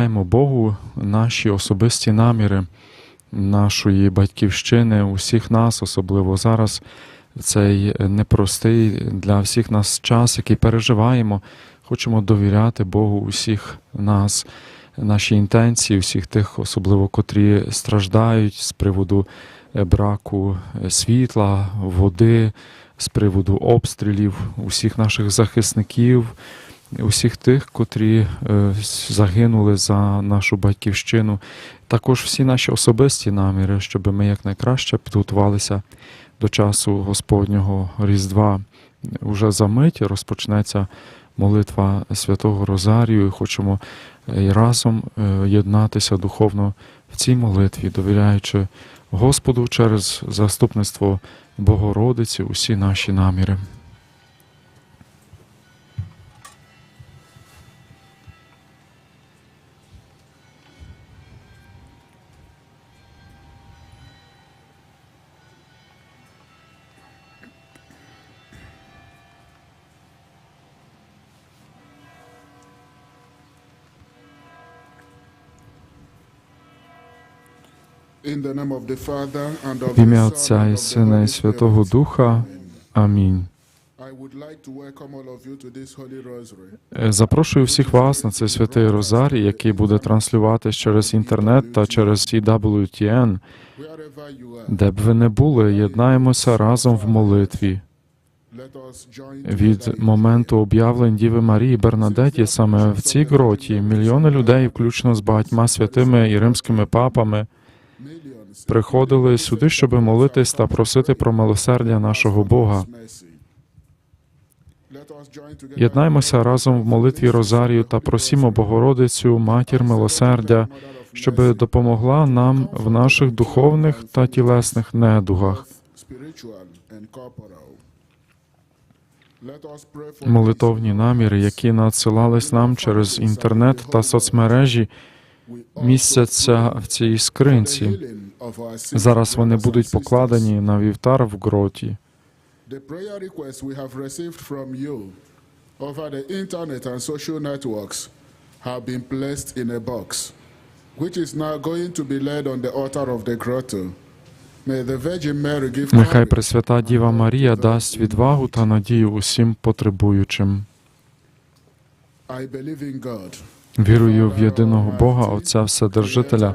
Даємо Богу наші особисті наміри нашої батьківщини, усіх нас, особливо зараз, цей непростий для всіх нас час, який переживаємо. Хочемо довіряти Богу усіх нас, наші інтенції, усіх тих, особливо котрі страждають з приводу е, браку е, світла, води, з приводу обстрілів, усіх наших захисників, усіх тих, котрі е, загинули за нашу батьківщину. Також всі наші особисті наміри, щоб ми якнайкраще підготувалися до часу Господнього Різдва. Уже за мить розпочнеться молитва Святого Розарію. і Хочемо е, і разом е, єднатися духовно в цій молитві, довіряючи Господу через заступництво Богородиці усі наші наміри. В ім'я Отця і Сина і Святого Духа. Амінь. Е, Запрошую всіх вас на цей святий Розарій, який буде транслюватись через інтернет та через are, Де б ви не були, єднаємося разом в молитві. Від моменту об'явлень Діви Марії Бернадеті саме в цій гроті мільйони людей, включно з багатьма святими і римськими папами, приходили сюди, щоб молитись та просити про милосердя нашого Бога. Єднаймося разом в молитві Розарію та просімо Богородицю, матір милосердя, щоб допомогла нам в наших духовних та тілесних недугах. Молитовні наміри, які надсилались нам через інтернет та соцмережі, містяться в цій скринці. Зараз вони будуть покладені на вівтар в гроті. The prayer requests we have received from you over the internet and social networks have been placed in a box, which is now going to be laid on the altar of the grotto. Нехай Пресвята Діва Марія дасть відвагу та надію усім потребуючим. Вірую в єдиного Бога, Отця Вседержителя,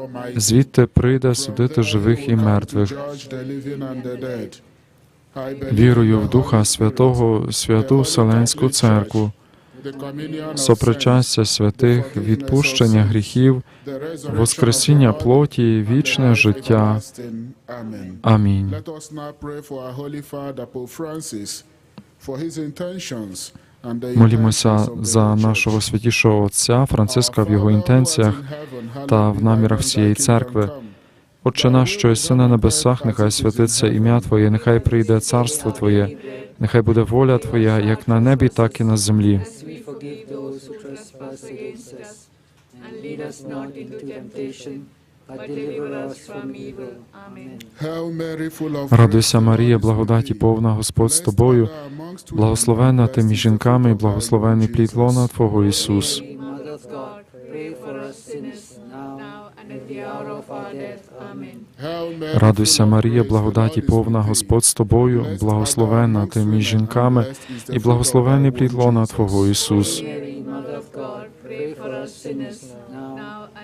Звідти прийде судити живих і мертвих. Вірую в Духа Святого, святу Вселенську Церкву, сопричастя святих, відпущення гріхів, воскресіння плоті, вічне життя. Амінь. Молімося за нашого святішого Отця Франциска в його інтенціях та в намірах всієї церкви. Отче наш, що єси на небесах, нехай святиться ім'я Твоє, нехай прийде царство Твоє, нехай буде воля Твоя, як на небі, так і на землі. And lead us not into temptation, but deliver us from evil. Amen. Радуйся, Марія, благодаті повна, Господь з тобою, and ти між жінками, і благословений плід лона Твого Ісус. Радуйся, Марія, благодаті повна. Господь з тобою, благословенна ти між жінками, і благословений плід лона Твого Ісус. Mother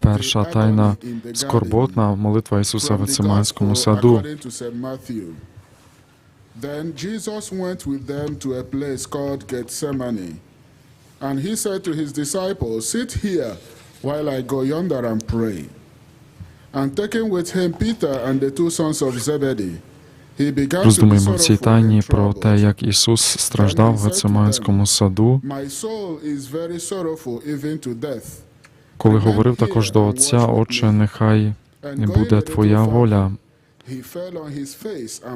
Перша тайна скорботна молитва Ісуса в From the Гециманському Gospel саду. according to St. Matthew. Then Jesus went with them to a place called Gethsemane. And he said to his disciples, Sit here while I go yonder and pray. And taking with him Peter and the two sons of Zebedee, Роздумуємо в цій тайні про те, як Ісус страждав в Гециманському саду, коли говорив також до Отця, Отче, нехай не буде Твоя воля.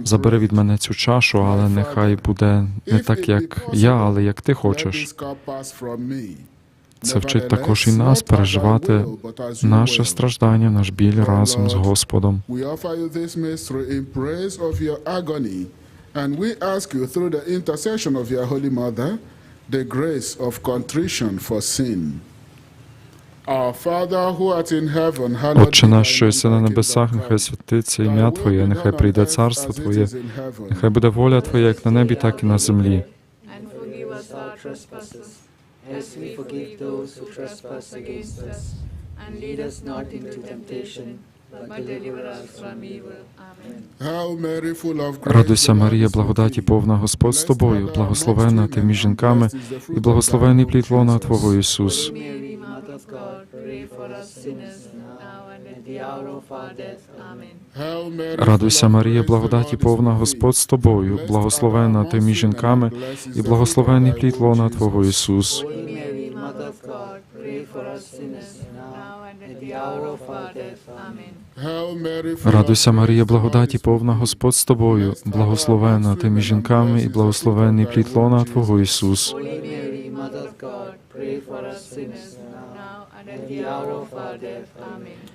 Забери від мене цю чашу, але нехай буде не так, як я, але як ти хочеш. Це вчить також і нас переживати наше страждання, наш біль разом з Господом. And we ask you through the intercession of your Holy Mother, the grace of contrition for sin. Отче наш, що єси на небесах, нехай святиться ім'я Твоє, нехай прийде царство Твоє, нехай буде воля Твоя як на небі, так і на землі. As we forgive those who trespass against us. And lead us not into temptation, but deliver us from evil. Amen. Радуйся, Марія, благодаті повна Господь з тобою, amongst ти між жінками, і благословений плід лона Твого Ісус. Mary, Mother of God, pray for us sinners, Радуйся, Марія, благодаті повна. Господь з тобою, thou ти між жінками, і благословений плід лона Твого Ісус. Радуйся, Марія, благодаті повна. Господь з тобою, благословенна ти між жінками, і благословений плід лона Твого Ісус. Pray for us sinners, now and at the hour of our death. Amen.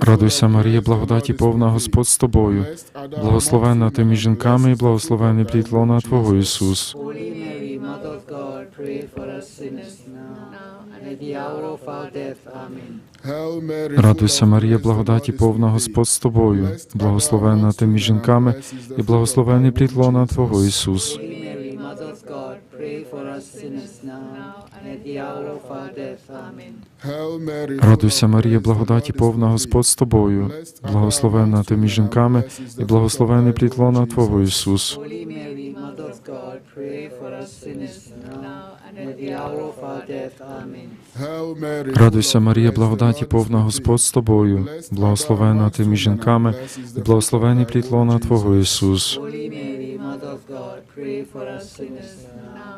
Радуйся, of Марія, благодаті повна. Господь з тобою, благословенна ти між жінками, і благословений плід лона Твого Ісус. Mary, Mother of God, pray for us sinners, now and at the hour of our death. Amen. Hail Mary, full Радуйся, Марія, благодаті повна. Господь з тобою, благословенна ти між жінками, і благословений плід лона Твого Ісус. Holy Mary, Mother of God, pray for us sinners, now Радуйся, Марія, благодаті повна. Господь з тобою, amongst ти між жінками, і благословений плід лона Твого. Ісус. Радуйся, Марія, благодаті повна. Господь з тобою, благословенна ти між жінками, і благословений плід лона Твого. Ісус. Holy Mary, Mother of God, pray for us sinners, now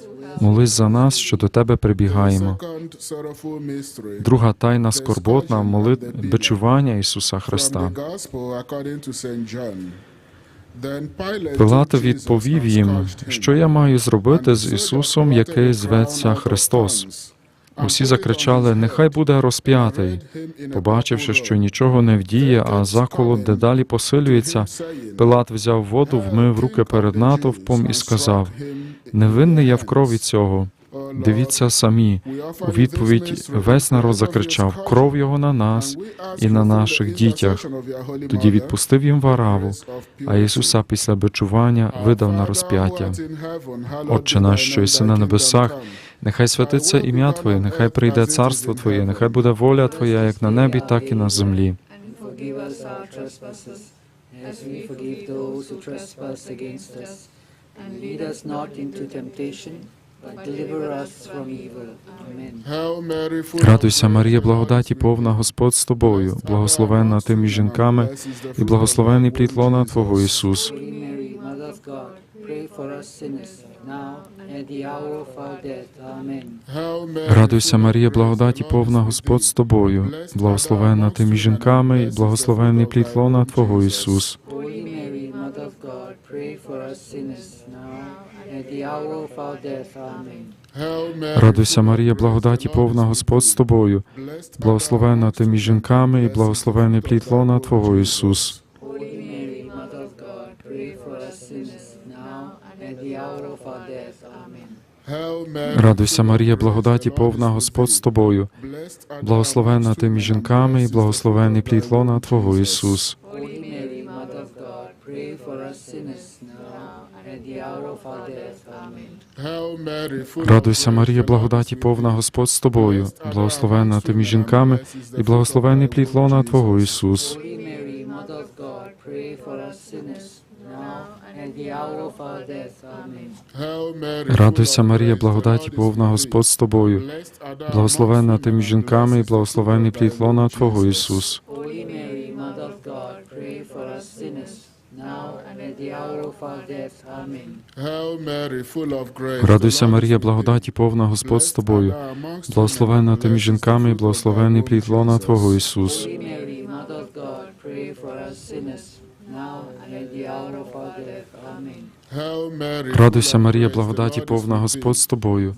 молись за нас, що до тебе прибігаємо. Друга тайна скорботна молит бичування Ісуса Христа. Пилат відповів їм, що я маю зробити з Ісусом, який зветься Христос. Усі закричали: Нехай буде розп'ятий. Побачивши, що нічого не вдіє, а заколот дедалі посилюється, Пилат взяв воду, вмив руки перед натовпом і сказав: Невинний я в крові цього. Дивіться самі. У відповідь весь народ закричав: Кров його на нас і на наших дітях. Тоді відпустив їм вараву, а Ісуса після бичування видав на розп'яття. Отче наш, що єси на небесах, нехай святиться ім'я Твоє, нехай прийде царство Твоє, нехай буде воля Твоя, як на небі, так і на землі. Радуйся, Марія, благодаті повна. Господь з тобою, благословенна ти між жінками, і благословений плід лона Твого Ісус. For us sinners, now and the hour of our death. Amen. Радуйся, Марія, благодаті повна, Господь з тобою, благословенна ти між жінками, і благословений плід лона Твого Ісус. Holy Mary, Mother of God, pray for us sinners, now and at the hour of our death. Amen. Радуйся, Марія, благодаті повна, Господь з тобою, благословенна ти між жінками, і благословений плід лона Твого. Ісус. Радуйся, Марія, благодаті повна, Господь з тобою, благословенна ти між жінками, і благословений плід лона Твого. Ісус. Радуйся, Марія, благодаті повна. Господь з тобою, благословенна ти між жінками, і благословений плід лона Твого. Ісус. Holy Mary, Mother of God, pray for us sinners, now Радуйся, Марія, благодаті повна. Господь з тобою, благословенна ти між жінками, і благословений плід лона Твого. Ісус. Радуйся, Марія, благодаті повна, Господь з тобою, благословенна ти між жінками, і благословений плід лона. Твого Ісус. Now Радуйся, Марія, благодаті повна, Господь з тобою,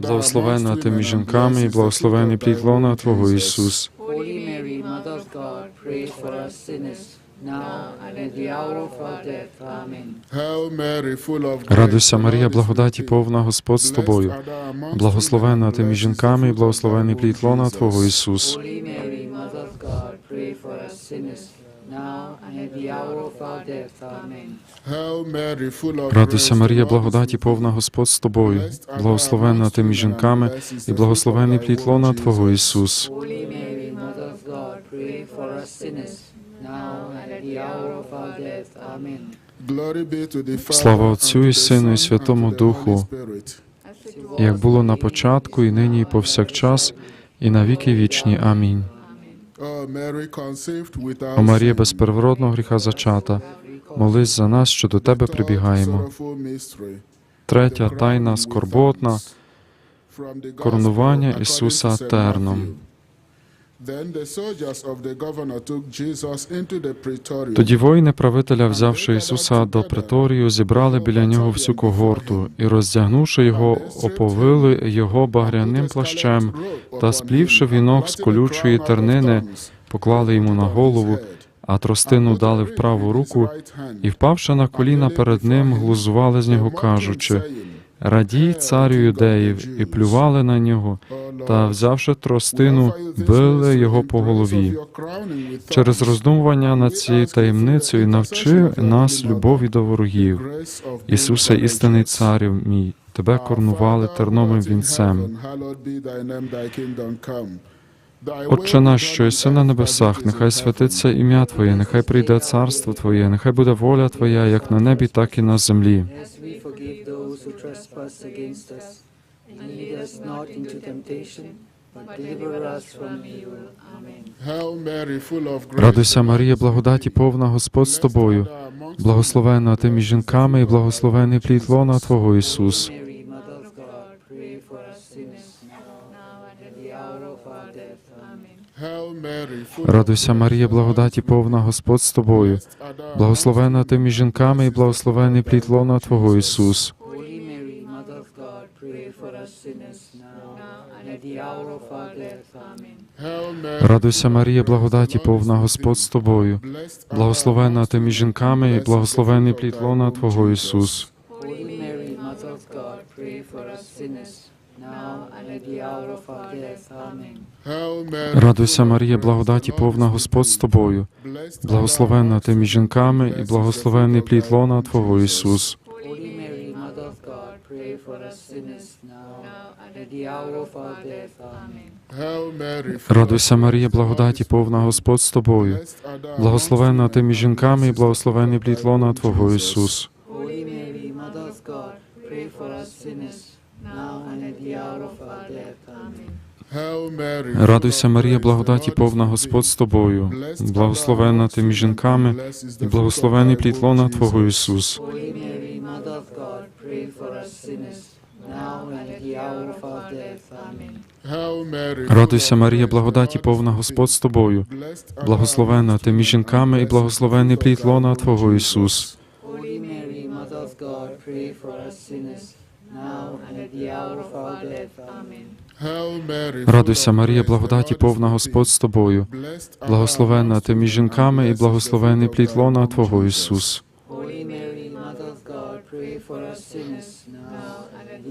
amongst ти між жінками, і благословений плід лона Твого. Ісус. Радуйся, Марія, благодаті повна, Господь з тобою, women, ти між жінками, і благословений плід лона Твого. Ісус. Holy Mary, Mother of God, pray for us sinners, now and at the hour of our death. Amen. Радуйся, Марія, благодаті повна, Господь з тобою, Blessed art thou благословенна amongst ти між women, and жінками, і благословений плід лона Твого. Ісус. Слава Отцю і Сину, і Святому Духу, як було на початку, і нині, і повсякчас, і на віки вічні. Амінь. О Марія, без первородного гріха зачата, молись за нас, що до Тебе прибігаємо. Третя тайна скорботна, коронування Ісуса терном. Тоді воїни правителя, взявши Ісуса до преторію, зібрали біля нього всю когорту і, роздягнувши його, оповили його багряним плащем та, сплівши вінок з колючої тернини, поклали йому на голову, а тростину дали в праву руку, і, впавши на коліна перед ним, глузували з нього, кажучи: Радій, царю юдеїв, і плювали на нього, та, взявши тростину, били його по голові. Через роздумування над цією таємницею навчи нас любові до ворогів. Ісусе, істинний царю мій, тебе коронували терновим вінцем. Отче наш, що єси на небесах, нехай святиться ім'я Твоє, нехай прийде царство Твоє, нехай буде воля Твоя, як на небі, так і на землі. Those who trespass against us, and lead us not into temptation, but deliver us from evil. Amen. Радуйся, Марія, благодаті повна, Господь з тобою, благословенна ти між жінками, і благословений плід лона Твого Ісус. Радуйся, Марія, благодаті повна, Господь з тобою, благословенна ти між жінками, і благословений плід лона Твого Ісус. Радуйся, Марія, благодаті повна, Господь з тобою, благословенна ти між жінками, і благословений плід лона Твого Ісус. Радуйся, Марія, благодаті повна, Господь з тобою, благословенна ти між жінками, і благословений плід лона Твого Ісус. Holy Mary, Mother of God, pray for us sinners, Радуйся, Марія, благодаті повна, Господь з тобою, благословенна ти між жінками, і благословений плід лона Твого Ісус. Радуйся, Марія, благодаті повна Господь з тобою, благословенна ти між жінками, і благословений плід лона Твого Ісус. Holy Mary, Mother of God, pray for us sinners, Радуйся, Марія, благодаті повна Господь з тобою, благословенна ти між жінками, і благословений плід лона Твого Ісус. Радуйся, Марія, благодаті повна Господь з тобою, благословенна ти між жінками, і благословений плід лона Твого Ісус. Holy Mary, Mother of God, pray for us sinners,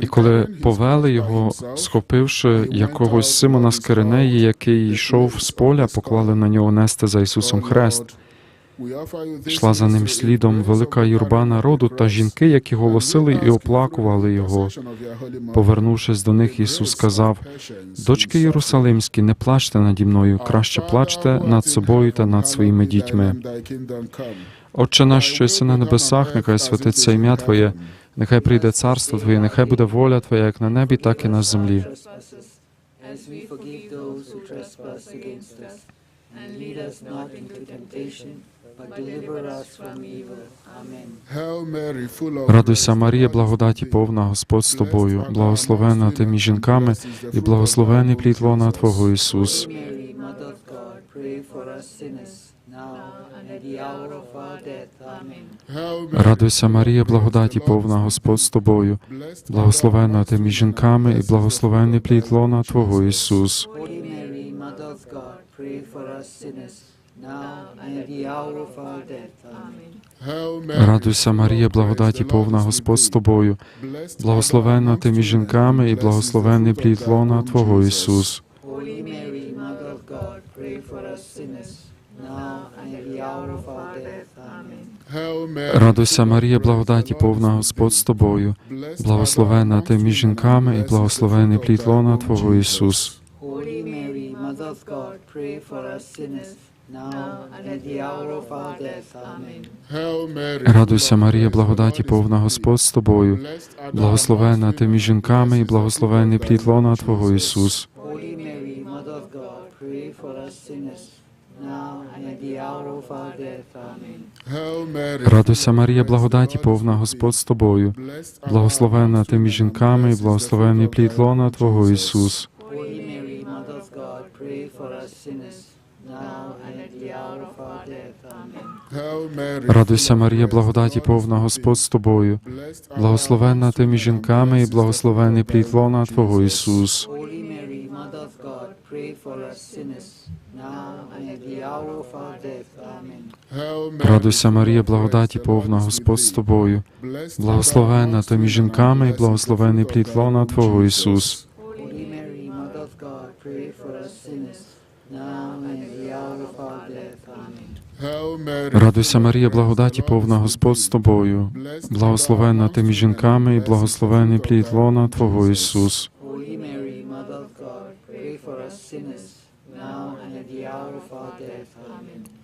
І коли повели його, схопивши якогось Симона з Киринеї, який йшов з поля, поклали на нього нести за Ісусом хрест. Йшла за ним слідом велика юрба народу та жінки, які голосили і оплакували його. Повернувшись до них, Ісус сказав: Дочки. Єрусалимські, не плачте наді мною, краще плачте над собою та над своїми дітьми. Отче наш, що єси на небесах, нехай святиться ім'я Твоє, нехай прийде царство Твоє, нехай буде воля Твоя, як на небі, так і на землі. Радуйся, Марія, благодаті повна, Господь з тобою, благословена ти між жінками, і благословений плід лона Твого Ісус. Mary, Mother of God, pray for us sinners, now Радуйся, Марія, благодаті повна, Господь з тобою, благословена ти між жінками, і благословений плід лона Твого Ісус. Радуйся, Марія, благодаті повна, Господь з тобою, благословена ти між жінками, і благословений плід лона Твого Ісус. Holy Mary, Mother of God, pray for us sinners, Радуйся, Марія, благодаті повна, Господь з тобою, благословена ти між жінками, і благословений плід лона Твого Ісус. Радуйся, Марія, благодаті повна, Господь з тобою, благословена ти між жінками, і благословений плід лона Твого Ісус. Holy Mary, Mother of God, pray for us sinners, Радуйся, Марія, благодаті повна, Господь з тобою, благословена ти між жінками, і благословений плід лона Твого Ісус. Радуйся, Марія, благодаті повна, Господь з тобою, благословена ти жінками, і благословений плід лона Твого Ісус. Holy Mary, Mother of God, pray for us sinners, now and at the hour of our death. Amen. Радуйся, Марія, благодаті повна, Господь з тобою, благословена ти між жінками, і благословений плід лона Твого Ісус. Радуйся, Марія, благодаті повна, Господь з тобою, благословена ти між жінками, і благословений плід лона Твого Ісус. Holy Mary, Mother of God, pray for us sinners,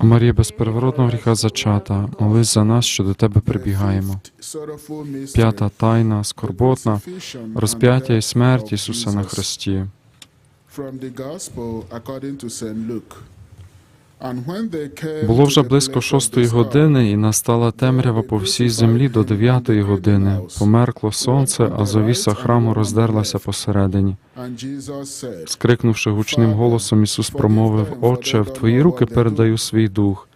О Марія без первородного гріха зачата, молись за нас, що до тебе прибігаємо. П'ята тайна, скорботна, розп'яття і смерть Ісуса на Христі. Було to вже близько шостої години, і настала темрява по всій землі до дев'ятої години. Померкло сонце, а завіса храму роздерлася посередині. Скрикнувши гучним голосом, Ісус промовив: Отче, в твої руки передаю свій дух.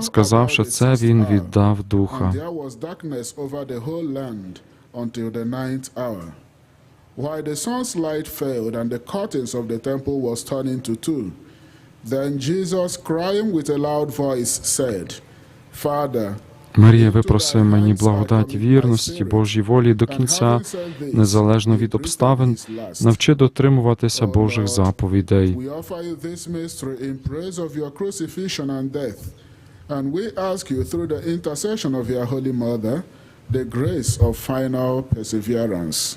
Сказавши це, він віддав духа. While the sun's light failed and the curtains of the temple was torn into two, then Jesus, crying with a loud voice, said, Father, Марія випроси мені благодать вірності Божій волі до кінця, незалежно від обставин, навчи дотримуватися Божих заповідей. We offer you this mystery in praise of your crucifixion and death, and we ask you through the intercession of your Holy Mother, the grace of final perseverance.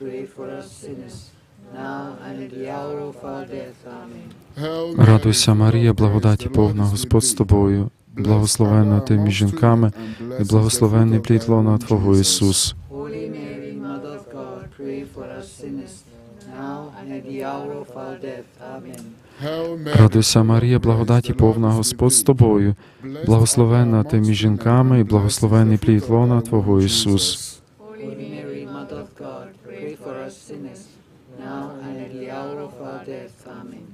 Pray for us sinners, now and at the hour of our death. Amen. Радуйся, Марія, благодаті повна Господь з тобою, благословена ти між жінками, і благословений плід лона Твого Ісус. Радуйся, Марія, благодаті повна Господь з тобою, благословена ти між жінками, і благословений плід лона Твого Ісус. Holy Mary, us sinners, now and at the hour of our death. Amen.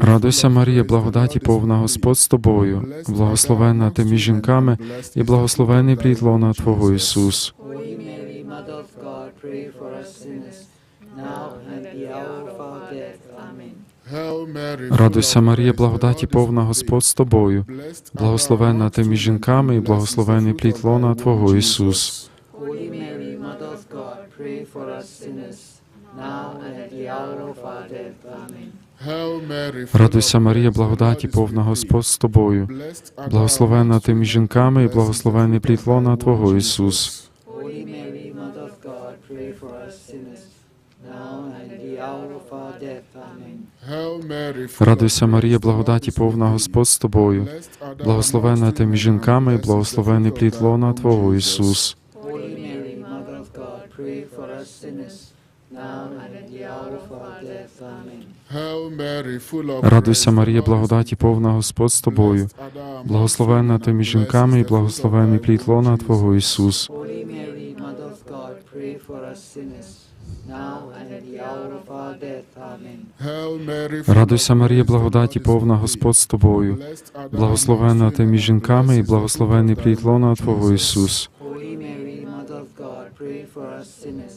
Радуйся, Марія, благодаті повна Господь з тобою, благословена ти між жінками, і благословений плід лона Твого Ісус. Радуйся, Марія, благодаті повна Господь з тобою, благословена ти між жінками, і благословений плід лона Твого Ісус. Holy for us sinners, now and at the hour of our death. Amen. Радуйся, Марія, благодаті повна Господь з тобою, благословена ти між жінками, і благословений плід лона Твого Ісус. Радуйся, Марія, благодаті повна Господь з тобою, благословена ти між жінками, і благословений плід лона Твого Ісус. Holy Mary, Mother of God, pray for us sinners, now and at the hour of our death. Amen. Радуйся, Марія, благодаті повна Господь з тобою, благословена ти між жінками, і благословений плід лона Твого Ісус. Holy Mary, Mother of God, pray for us sinners, now and at the hour of our death. Amen. Радуйся, Марія, благодаті повна Господь з тобою, благословена ти між жінками, і благословений плід лона Твого Ісус. Holy Mary, Mother of God, pray for us sinners,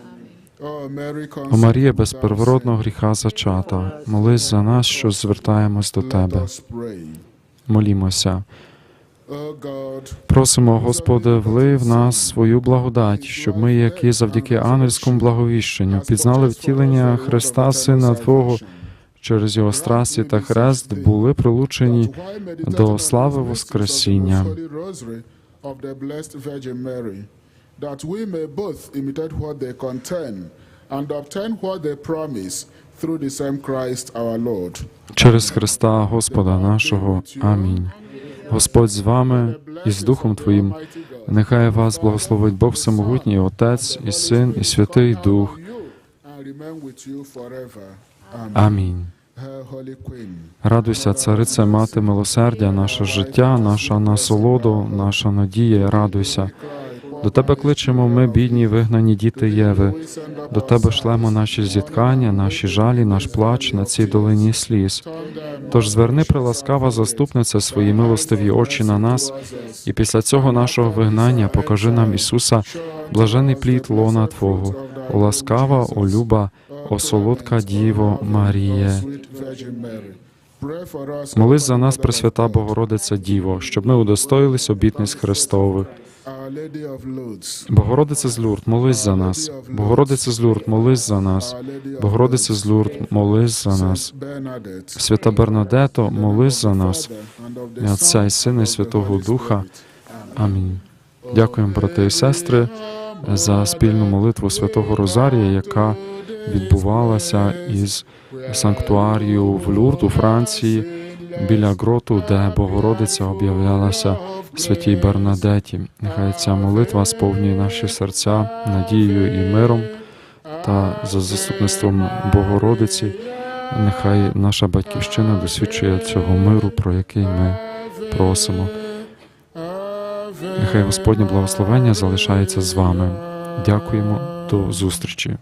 О Марія, без первородного гріха зачата, молись за нас, що звертаємось до Тебе. Молімося. Просимо, Господи, влий в нас свою благодать, щоб ми, які завдяки ангельському благовіщенню, пізнали втілення Христа, Сина Твого, через Його страсті та хрест, були прилучені до слави Воскресіння. That we may both imitate what they contain and obtain what they promise through the same Christ our Lord. Через Христа Господа нашого. Амінь. Господь з вами і з Духом Твоїм. Нехай вас благословить Бог Всемогутній, Отець і Син, і Святий Дух. Амінь. Радуйся, царице, мати милосердя, наше життя, наша насолода, наша надія, радуйся. До тебе кличемо ми, бідні, вигнані діти Єви. До тебе шлемо наші зіткання, наші жалі, наш плач на цій долині сліз. Тож зверни, приласкава заступниця, свої милостиві очі на нас, і після цього нашого вигнання покажи нам Ісуса, блажений плід лона Твого, о ласкава, о люба, о солодка Діво Маріє. Молись за нас, Пресвята Богородиця Діво, щоб ми удостоїлись обітниць Христових. Богородиця з Люрд, молись за нас. Богородиця з Люрд, молись за нас. Богородиця з Люрд, молись за нас. Свята Бернадето, молись за нас. І Отця і Сина, і Святого Духа. Амінь. Дякуємо, брати і сестри, за спільну молитву Святого Розарія, яка відбувалася із санктуарію в Люрд у Франції біля гроту, де Богородиця об'являлася святій Бернадеті. Нехай ця молитва сповнює наші серця надією і миром та за заступництвом Богородиці. Нехай наша батьківщина досвідчує цього миру, про який ми просимо. Нехай Господнє благословення залишається з вами. Дякуємо до зустрічі.